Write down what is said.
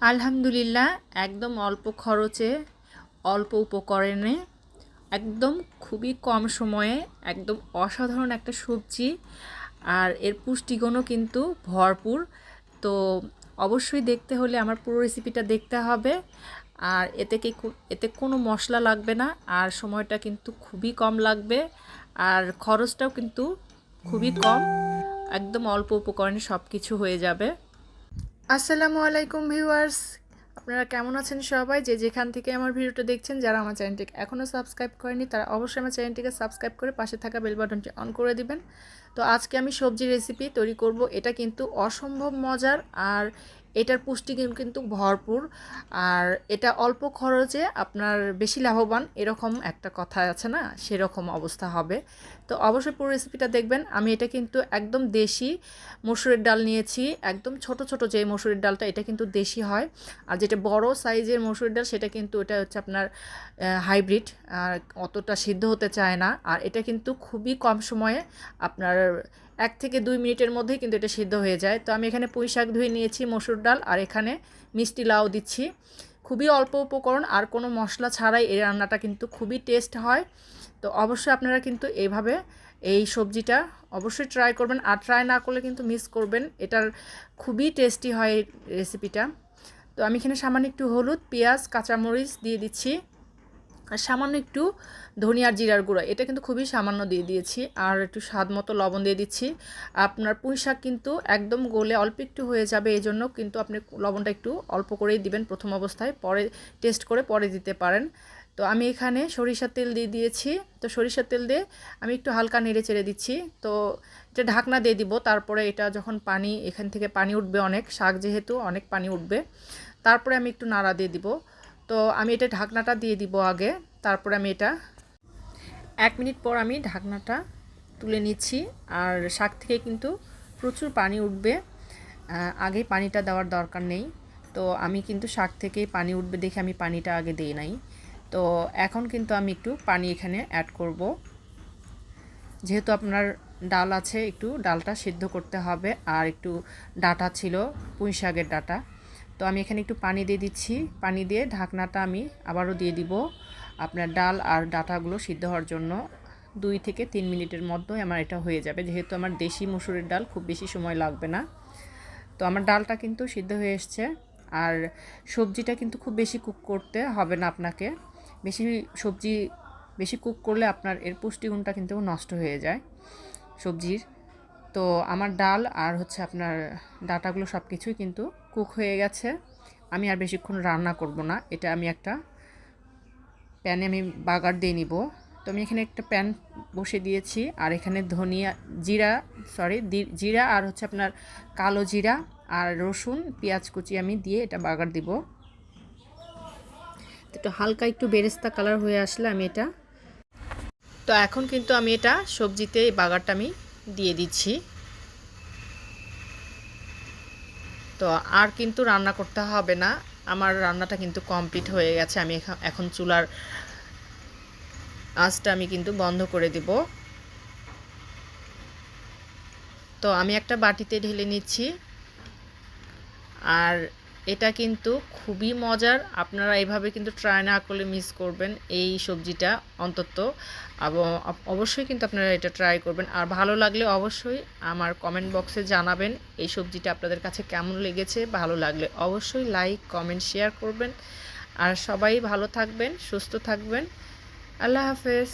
আলহামদুলিল্লাহ, একদম অল্প খরচে, অল্প উপকরণে, একদম খুবই কম সময়ে, একদম অসাধারণ একটা সবজি। আর এর পুষ্টিগুণও কিন্তু ভরপুর। তো অবশ্যই দেখতে হলে আমার পুরো রেসিপিটা দেখতে হবে। আর এতে কি এতে কোনো মশলা লাগবে না। আর সময়টা কিন্তু খুবই কম লাগবে। আর খরচটাও কিন্তু খুবই কম। একদম অল্প উপকরণে সব কিছু হয়ে যাবে। আসসালামু আলাইকুম ভিউয়ার্স। আপনারা কেমন আছেন সবাই? যে যেখান থেকে আমার ভিডিওটা দেখছেন, যারা আমার চ্যানেলটিকে এখনও সাবস্ক্রাইব করেনি, তারা অবশ্যই আমার চ্যানেলটিকে সাবস্ক্রাইব করে পাশে থাকা বেল বাটনটি অন করে দিবেন। তো আজকে আমি সবজি রেসিপি তৈরি করব। এটা কিন্তু অসম্ভব মজার আর এটার পুষ্টি কিন্তু ভরপুর। আর এটা অল্প খরচে আপনার বেশি লাভবান এরকম একটা কথা আছে না? সেরকম অবস্থা হবে। তো অবশ্যই পুরো রেসিপিটা দেখবেন। আমি এটা কিন্তু একদম দেশি মসুরের ডাল নিয়েছি। একদম ছোট ছোট যে মসুরের ডালটা, এটা কিন্তু দেশি হয়। আর যেটা বড় সাইজের মসুরের ডাল, সেটা কিন্তু এটা হচ্ছে আপনার হাইব্রিড আর অতটা সিদ্ধ হতে চায় না। আর এটা কিন্তু খুবই কম সময়ে আপনার এক থেকে দুই মিনিটের মধ্যেই কিন্তু এটা সিদ্ধ হয়ে যায়। তো আমি এখানে পুঁই শাক ধুয়ে নিয়েছি, মসুর ডাল, আর এখানে মিষ্টি লাউ দিচ্ছি। খুবই অল্প উপকরণ, আর কোনো মশলা ছাড়াই এই রান্নাটা কিন্তু খুবই টেস্ট হয়। তো অবশ্যই আপনারা কিন্তু এইভাবে এই সবজিটা অবশ্যই ট্রাই করবেন, আর ট্রাই না করলে কিন্তু মিস করবেন। এটার খুবই টেস্টি হয় এই রেসিপিটা তো আমি এখানে সামান্য একটু হলুদ, পেঁয়াজ, কাঁচামরিচ দিয়ে দিচ্ছি। আর সামান্য একটু ধনিয়ার জিরার গুঁড়া, এটা কিন্তু খুবই সামান্য দিয়ে দিয়েছি। আর একটু স্বাদ মতো লবণ দিয়ে দিচ্ছি। আপনার পুঁই শাক কিন্তু একদম গলে অল্প একটু হয়ে যাবে এই জন্য কিন্তু আপনি লবণটা একটু অল্প করেই দিবেন প্রথম অবস্থায়, পরে টেস্ট করে পরে দিতে পারেন। তো আমি এখানে সরিষার তেল দিয়ে দিয়েছি। তো সরিষার তেল দিয়ে আমি একটু হালকা নেড়ে চেড়ে দিচ্ছি। তো এটা ঢাকনা দিয়ে দিব, তারপরে এটা যখন পানি, এখান থেকে পানি উঠবে অনেক, শাক যেহেতু অনেক পানি উঠবে, তারপরে আমি একটু নাড়া দিয়ে দিব। তো আমি এটা ঢাকনাটা দিয়ে দিব আগে, তারপরে আমি এটা এক মিনিট পর আমি ঢাকনাটা তুলে নিচ্ছি। আর শাক থেকে কিন্তু প্রচুর পানি উঠবে আগেই পানিটা দেওয়ার দরকার নেই। তো আমি কিন্তু শাক থেকেই পানি উঠবে দেখে আমি পানিটা আগে দিই নাই। তো এখন কিন্তু আমি একটু পানি এখানে অ্যাড করব। যেহেতু আপনার ডাল আছে, একটু ডালটা সিদ্ধ করতে হবে। আর একটু ডাটা ছিল, পুঁই শাকের ডাটা। তো আমি এখানে একটু পানি দিয়ে দিচ্ছি। পানি দিয়ে ঢাকনাটা আমি আবারও দিয়ে দিব আপনার ডাল আর ডাটাগুলো সিদ্ধ হওয়ার জন্য। দুই থেকে তিন মিনিটের মধ্যেই আমার এটা হয়ে যাবে। যেহেতু আমার দেশি মুসুরের ডাল, খুব বেশি সময় লাগবে না। তো আমার ডালটা কিন্তু সিদ্ধ হয়ে এসছে। আর সবজিটা কিন্তু খুব বেশি কুক করতে হবে না আপনাকে। বেশি সবজি বেশি কুক করলে আপনার এর পুষ্টিগুণটা কিন্তু নষ্ট হয়ে যায় সবজির। তো আমার ডাল আর হচ্ছে আপনার ডাটাগুলো সব কিছুই কিন্তু কুক হয়ে গেছে। আমি আর বেশিক্ষণ রান্না করব না। এটা আমি একটা প্যানে আমি বাগার দিয়ে নিব। তো আমি এখানে একটা প্যান বসে দিয়েছি। আর এখানে ধনিয়া জিরা সরি জিরা আর হচ্ছে আপনার কালো জিরা আর রসুন, পেঁয়াজ কুচি আমি দিয়ে এটা বাগার দিব। একটু হালকা একটু বেরেস্তা কালার হয়ে আসলে আমি এটা। তো এখন কিন্তু আমি এটা সবজিতে এই বাগারটা আমি দিয়ে দিচ্ছি। তো আর কিন্তু রান্না করতে হবে না। আমার রান্নাটা কিন্তু কমপ্লিট হয়ে গেছে। আমি এখ- এখন চুলার আঁচটা আমি কিন্তু বন্ধ করে দিব। তো আমি একটা বাটিতে ঢেলে নিচ্ছি। আর এটা কিন্তু খুবই মজার। আপনারা এভাবে কিন্তু ট্রাই না করলে মিস করবেন এই সবজিটা অন্তত। অবশ্যই কিন্তু আপনারা এটা ট্রাই করবেন। আর ভালো লাগলে অবশ্যই আমার কমেন্ট বক্সে জানাবেন এই সবজিটা আপনাদের কাছে কেমন লেগেছে। ভালো লাগলে অবশ্যই লাইক কমেন্ট শেয়ার করবেন। আর সবাই ভালো থাকবেন, সুস্থ থাকবেন। আল্লাহ হাফেজ।